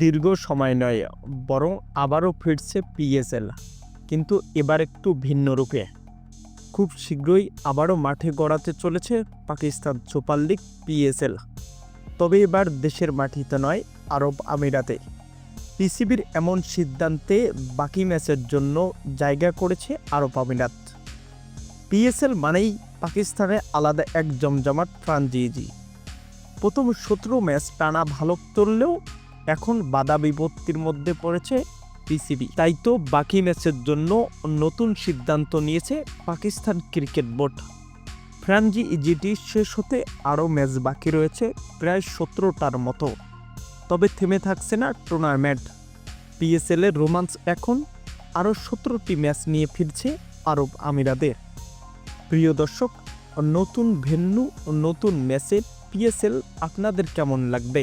দীর্ঘ সময় নয়, বরং আবারও ফিরছে পিএসএল কিন্তু এবার একটু ভিন্ন রূপে। খুব শীঘ্রই আবারও মাঠে গড়াতে চলেছে পাকিস্তান সুপার লিগ পিএসএল তবে এবার দেশের মাটিতে নয়, আরব আমিরাতে। পিসিবির এমন সিদ্ধান্তে বাকি ম্যাচের জন্য জায়গা করেছে আরব আমিরাত। পিএসএল মানেই পাকিস্তানে আলাদা এক জমজমাট ফ্রাঞ্চাইজি। প্রথম সতেরো ম্যাচ টানা ভালো চললেও এখন বাধা বিপত্তির মধ্যে পড়েছে পিসিবি। তাই তো বাকি ম্যাচের জন্য নতুন সিদ্ধান্ত নিয়েছে পাকিস্তান ক্রিকেট বোর্ড। ফ্রাঞ্জি ইজিটি শেষ হতে আরও ম্যাচ বাকি রয়েছে প্রায় সতেরোটার মতো। তবে থেমে থাকছে না টুর্নামেন্ট। পিএসএল এর রোমান্স এখন আরও সতেরোটি ম্যাচ নিয়ে ফিরছে আরব আমিরাতে প্রিয় দর্শক, নতুন ভেন্যু, নতুন ম্যাচে পিএসএল আপনাদের কেমন লাগবে?